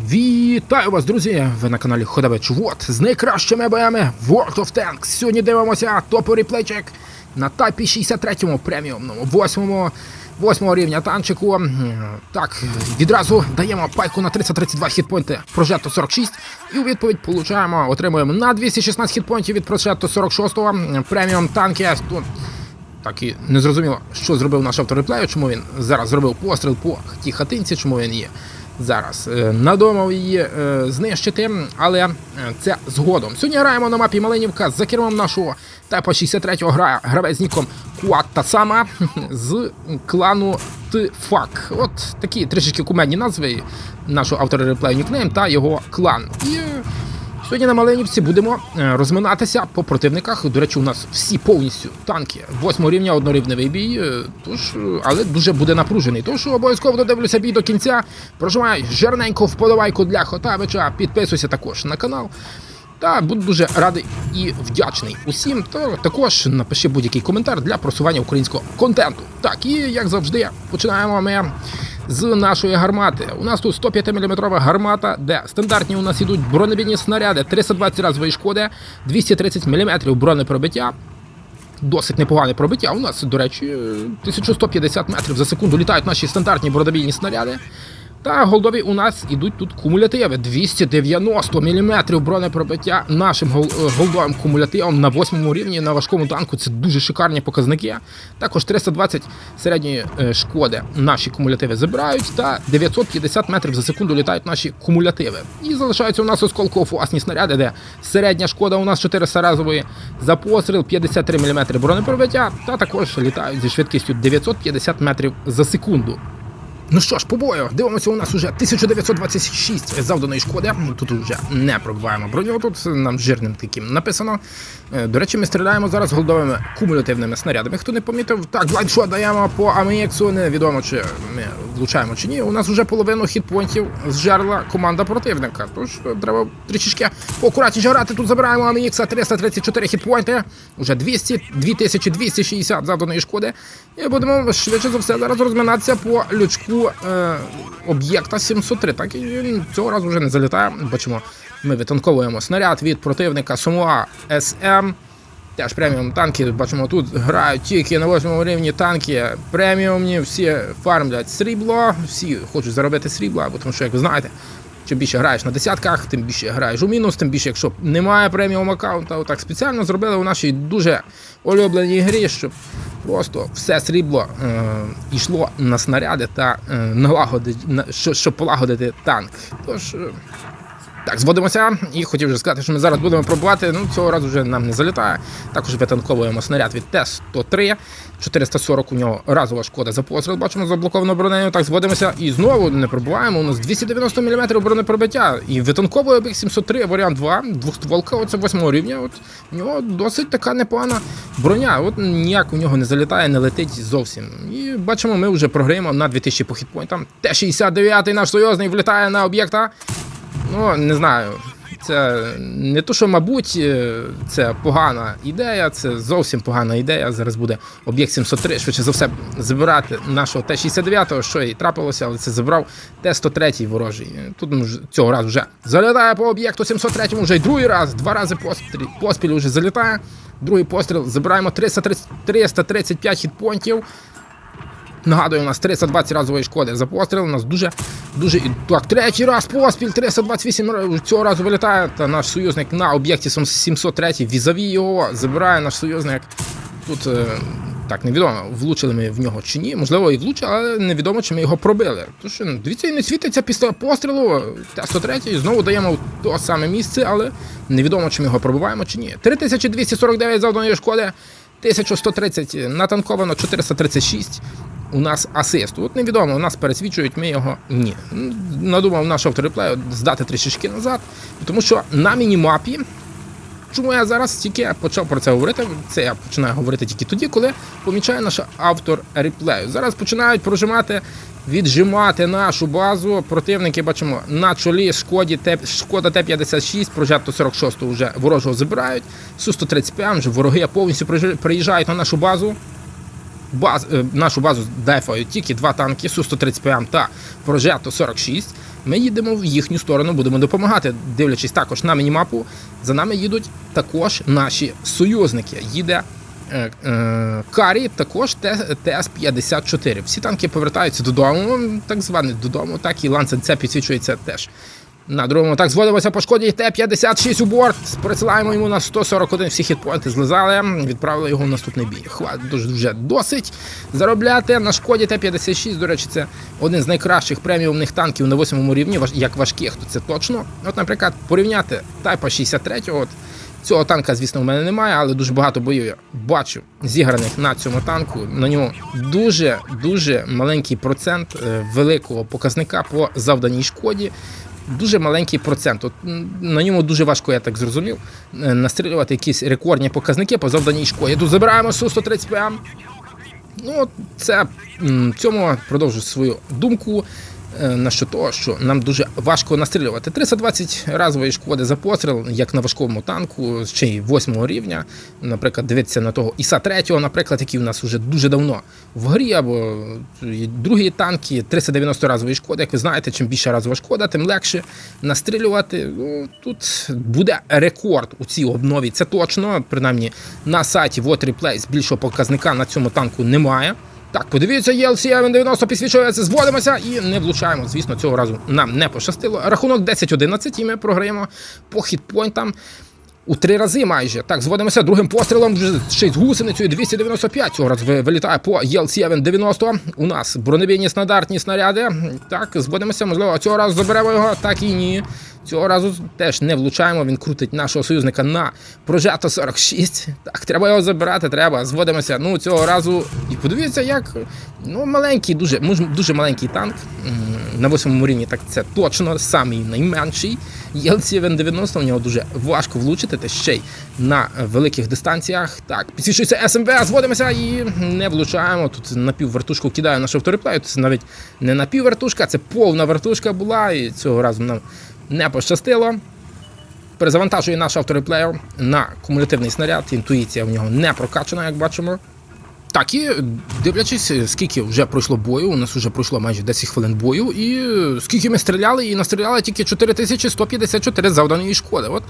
Вітаю вас, друзі! Ви на каналі Ходович Вот з найкращими боями World of Tanks. Сьогодні дивимося топовий плейчик на тайпі 63-му преміумному, 8-му 8 рівня танчику. Так, відразу даємо пайку на 332 хітпойнти прожетто 46 і у відповідь получаємо, отримуємо на 216 хітпойнтів від прожетто 46-го преміум танки. Тут так і не зрозуміло, що зробив наш автор реплею, чому він зараз зробив постріл по тій хатинці, чому він є зараз е, надумав її е, знищити, але е, це згодом. Сьогодні граємо на мапі Малинівка за кермом нашого тепа 63-го грає гравець ніком Куат та сама з клану Тфак. От такі трішечки кумедні назви нашого автора реплею нікнейм та його клан. І Сьогодні на Малинівці будемо е, розминатися по противниках. До речі, у нас всі повністю танки восьмого рівня, однорівневий бій. е, Тож, е, але дуже буде напружений. Тож обов'язково додивлюся бій до кінця. Прожимай жирненько вподобайку для Хотавича. Підписуйся також на канал. Та буду дуже радий і вдячний усім. То також напиши будь-який коментар для просування українського контенту. Так, і як завжди, починаємо ми з нашої гармати. У нас тут 105 мм гармата, де стандартні у нас ідуть бронебійні снаряди, 320 разової шкоди, 230 мм бронепробиття. Досить непогане пробиття. У нас, до речі, е, 1150 метрів за секунду літають наші стандартні бронебійні снаряди. Та голдові у нас ідуть тут кумулятиви 290 мм бронепробиття нашим е, голдовим кумулятивом на восьмому рівні на важкому танку. Це дуже шикарні показники. Також 320 середньої е, шкоди наші кумулятиви забирають, та 950 метрів за секунду літають наші кумулятиви. І залишаються у нас осколково-фуасні снаряди, де середня шкода у нас 400 разової за постріл, 53 мм бронепробиття, та також літають зі швидкістю 950 метрів за секунду. Ну що ж, по бою, дивимося, у нас уже 1926 завданої шкоди. Тут вже не пробиваємо броню, тут нам жирним таким написано. Е, До речі, ми стріляємо зараз голдовими кумулятивними снарядами. Хто не помітив, так, блайдшот даємо по АМІКСу. невідомо чи ми влучаємо чи ні. У нас вже половину хітпонтів зжерла команда противника. Тож е, треба трішечки поакуратніше грати. Тут забираємо AMX 334 хітпойнти, уже 200, 2260 завданої шкоди. І будемо швидше за все зараз розминатися по лючку е, об'єкта 703. Так і цього разу вже не залітає. Бачимо, ми витанковуємо снаряд від противника Сумуа СМ. Теж преміум танки, бачимо, тут грають тільки на восьмому рівні танки преміумні, всі фармлять срібло, всі хочуть заробити срібло, бо тому що, як ви знаєте, чим більше граєш на десятках, тим більше граєш у мінус, тим більше, якщо немає преміум аккаунта, отак спеціально зробили у нашій дуже улюбленій грі, щоб просто все срібло е, йшло на снаряди та е, налагодить, на, що- щоб полагодити танк. Тож. Так, зводимося і хотів вже сказати, що ми зараз будемо пробувати. Ну, цього разу вже нам не залітає. Також витанковуємо снаряд від Т-103. 440 у нього разова шкода за постріл. Бачимо заблоковано бронею. Так, зводимося і знову не пробуваємо. У нас 290 мм бронепробиття. І витанковує об'єкт 703, варіант 2, двохстволка, оце 8 рівня. От у нього досить така непогана броня. От ніяк у нього не залітає, не летить зовсім. І бачимо, ми вже програємо на 2000 по хітпойнтам. Т-69 наш союзний влітає на об'єкта. Ну, не знаю. Це не то, що, мабуть, е, це погана ідея, це зовсім погана ідея. Зараз буде об'єкт 703, швидше за все, забирати нашого Т-69, що і трапилося, але це забрав Т-103 ворожий. Тут цього разу вже залітає по об'єкту 703 вже й другий раз, два рази поспіль, поспіль вже залітає. Другий постріл забираємо 330, 335 хітпонтів. Нагадую, у нас 320 разової шкоди за постріл. У нас дуже дуже і так. Третій раз поспіль, 328 цього разу вилітає. Та наш союзник на об'єкті 703 візаві його забирає наш союзник. Тут е, так невідомо, влучили ми в нього чи ні. Можливо, і влучили, але невідомо, чи ми його пробили. Тож ну, дивіться, і не світиться після пострілу. Т-103 знову даємо в то саме місце, але невідомо, чи ми його пробиваємо чи ні. 3249 завданої шкоди. 1130 натанковано, 436 у нас асист. От невідомо, у нас пересвідчують, ми його ні. Надумав наш автореплею здати трішечки назад, тому що на мінімапі. Чому я зараз тільки почав про це говорити? Це я починаю говорити тільки тоді, коли помічає наш автор реплею. Зараз починають прожимати, віджимати нашу базу. Противники бачимо на чолі шкоді Т, шкода Т-56, прожетто 46 вже ворожого забирають. Су-135 вже вороги повністю приїжджають на нашу базу. Баз, е, нашу базу дефають тільки два танки Су-135 та Прожето 46. ми їдемо в їхню сторону, будемо допомагати. Дивлячись також на мінімапу, за нами їдуть також наші союзники. Їде е, е, Карі, також Т- ТС-54. Всі танки повертаються додому, так званий додому, так і Лансен це підсвічується теж. На другому так зводимося по шкоді Т-56 у борт. Присилаємо йому на 141 всі хітпойнти злизали, відправили його в наступний бій. Хватить дуже вже досить заробляти на шкоді Т-56. До речі, це один з найкращих преміумних танків на восьмому рівні, як важких, то це точно. От, наприклад, порівняти Тайпа 63, от цього танка, звісно, в мене немає, але дуже багато боїв я бачу зіграних на цьому танку. На ньому дуже дуже маленький процент е, великого показника по завданій шкоді. Дуже маленький процент. От на ньому дуже важко, я так зрозумів, е, настрілювати якісь рекордні показники по завданій школі. Тут забираємо Су-130 ПМ. Ну, це цьому продовжу свою думку. Е, На що того, що нам дуже важко настрілювати. 320 разової шкоди за постріл, як на важкому танку, ще й 8 рівня. Наприклад, дивитися на того Іса 3, наприклад, який у нас вже дуже давно в грі, або другі танки, 390 разової шкоди. Як ви знаєте, чим більша разова шкода, тим легше настрілювати. Ну, тут буде рекорд у цій обнові. Це точно. Принаймні на сайті What Replays більшого показника на цьому танку немає. Так, подивіться, ЄЛСІ 90 підсвічується, зводимося і не влучаємо. Звісно, цього разу нам не пощастило. Рахунок 10-11 і ми програємо по хітпойнтам. У три рази майже. Так, зводимося другим пострілом, вже ще з гусеницею 295. Цього разу вилітає по ELC 90 У нас бронебійні стандартні снаряди. Так, зводимося, можливо, цього разу заберемо його, так і ні. Цього разу теж не влучаємо. Він крутить нашого союзника на прожето 46. Так, треба його забирати, треба. Зводимося. Ну, цього разу. І подивіться, як ну, маленький, дуже, дуже маленький танк. На восьмому рівні, так це точно самий найменший. ЄЛЦ 90 в нього дуже важко влучити, та ще й на великих дистанціях. Так, підсвічується СМБ, зводимося і не влучаємо. Тут напіввертушку кидаю на шовтореплею. Це навіть не напіввертушка, це повна вертушка була, і цього разу нам не пощастило. Перезавантажує наш автореплеєр на кумулятивний снаряд. Інтуїція в нього не прокачана, як бачимо. Так, і дивлячись, скільки вже пройшло бою, у нас вже пройшло майже 10 хвилин бою, і е, скільки ми стріляли, і настріляли тільки 4154 завданої шкоди. От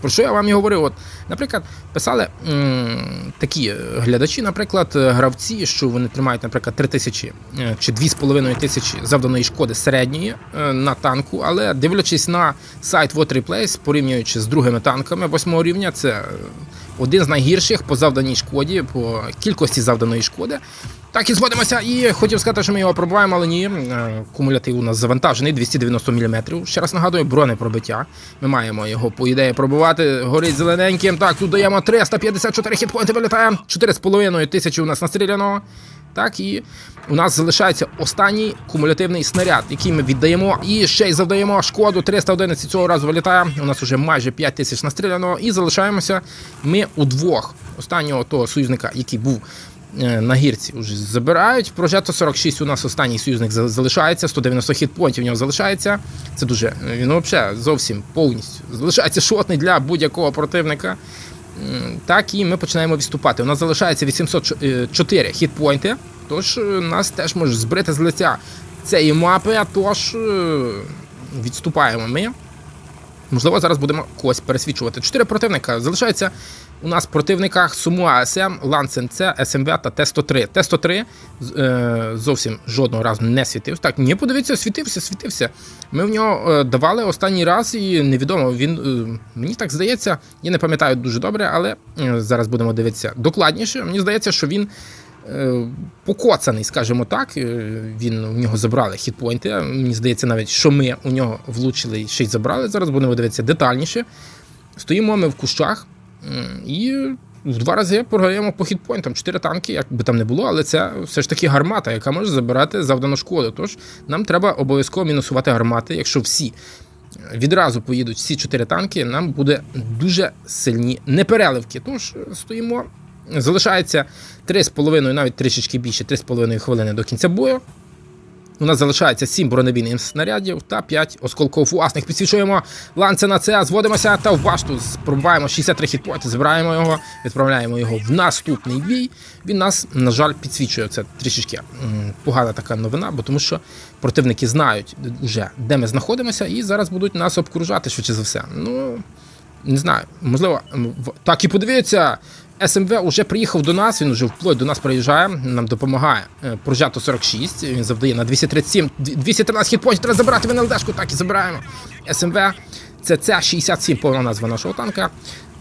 про що я вам і говорив. От, наприклад, писали м, такі е, глядачі, наприклад, е, гравці, що вони тримають, наприклад, 3000 е, чи 2500 тисячі завданої шкоди середньої е, на танку, але дивлячись на сайт What Replays, порівнюючи з другими танками 8 рівня, це е, один з найгірших по завданій шкоді, по кількості завданої шкоди. Так і зводимося, і хотів сказати, що ми його пробуваємо, але ні. Е, Кумулятив у нас завантажений 290 мм. Ще раз нагадую, бронепробиття. Ми маємо його, по ідеї, пробувати. Горить зелененьким. Так, тут даємо 354 хітпойнти, вилітає. 4,5 тисячі у нас настріляно. Так, і у нас залишається останній кумулятивний снаряд, який ми віддаємо. І ще й завдаємо шкоду. 311 цього разу вилітає. У нас вже майже 5 тисяч настріляно. І залишаємося ми удвох. Останнього того союзника, який був е, на гірці, вже забирають. Прожето 46 у нас останній союзник залишається. 190 хітпойнтів у нього залишається. Це дуже він взагалі зовсім повністю залишається шотний для будь-якого противника. Так, і ми починаємо відступати. У нас залишається 804 хітпойнти, тож е, нас теж можуть збрити з лиця цієї мапи, а тож е, відступаємо ми. Можливо, зараз будемо когось пересвічувати. Чотири противника. Залишається у нас в противниках Суму АСМ, Лансен С, СМБ та Т-103. Т-103 е, зовсім жодного разу не світився. Так, ні, подивіться, світився, світився. Ми в нього е, давали останній раз, і невідомо. Він е, мені так здається, я не пам'ятаю дуже добре, але е, зараз будемо дивитися докладніше. Мені здається, що він. Е, Покоцаний, скажімо так, Е, він у нього забрали хітпойнти. Мені здається, навіть що ми у нього влучили ще й забрали. Зараз будемо дивитися детальніше. Стоїмо ми в кущах і в два рази програємо по хітпойнтам. Чотири танки, як би там не було, але це все ж таки гармата, яка може забирати завдану шкоду. Тож нам треба обов'язково мінусувати гармати. Якщо всі відразу поїдуть всі чотири танки, нам буде дуже сильні непереливки. Тож е, стоїмо. Залишається 3,5, навіть трішечки більше, 3,5 хвилини до кінця бою. У нас залишається 7 бронебійних снарядів та 5 осколков власних. Підсвічуємо ланце на це, зводимося та в башту. Пробуваємо 63 хітпойнти, збираємо його, відправляємо його в наступний бій. Він нас, на жаль, підсвічує. Це трішечки погана така новина, бо тому що противники знають вже, де ми знаходимося, і зараз будуть нас обкружати швидше за все. Ну, не знаю, можливо, так і подивіться. СМВ вже приїхав до нас, він вже вплоть до нас приїжджає, нам допомагає. Е, Прожато 46, він завдає на 237, дві- 213 хітпоінтів, треба забрати в НЛДшку, так і забираємо. СМВ, це ця 67 повна назва нашого танка,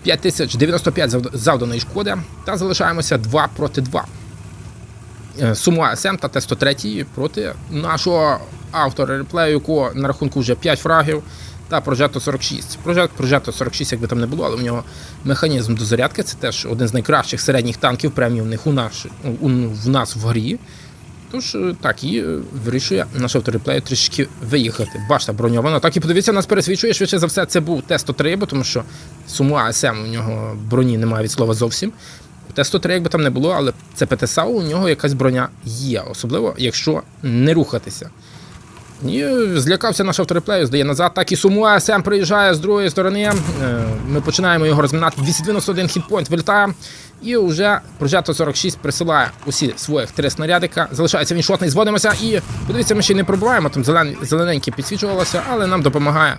5095 завд- завданої шкоди, та залишаємося 2 проти 2. Е, Сумуа СМ та Т-103 проти нашого автора реплею, якого на рахунку вже 5 фрагів, та Прожето 46. Прожето, Прожето 46, якби там не було, але в нього механізм дозарядки. Це теж один з найкращих середніх танків преміумних у, наш, у, в нас в грі. Тож е, так, і е, вирішує наш автореплею трішки виїхати. Башта броньована. Так і подивіться, нас пересвідчує. Швидше за все, це був Т-103, бо тому що Сумуа СМ у нього броні немає від слова зовсім. Т-103, якби там не було, але це ПТСАУ, у нього якась броня є, особливо, якщо не рухатися. І злякався наш автореплею, здає назад. Так і Сумуа СМ приїжджає з другої сторони. Е, Ми починаємо його розмінати. 291 хітпойнт вилітає. І вже Прожето 46 присилає усі своїх три снарядика. Залишається він шотний, зводимося. І подивіться, ми ще не пробуваємо. Там зелен, зелененьке підсвічувалося, але нам допомагає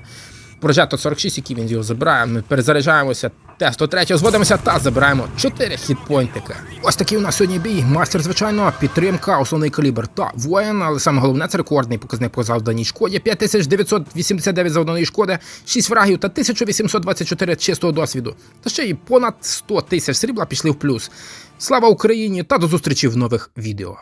Прожето 46, який він його забирає. Ми перезаряджаємося. Т-103 зводимося та забираємо 4 хітпойнтика. Ось такий у нас сьогодні бій. Мастер, звичайно, підтримка, основний калібр та воїн, але саме головне це рекордний показник по завданій шкоді. 5989 завданої шкоди, 6 фрагів та 1824 чистого досвіду. Та ще й понад 100 тисяч срібла пішли в плюс. Слава Україні та до зустрічі в нових відео.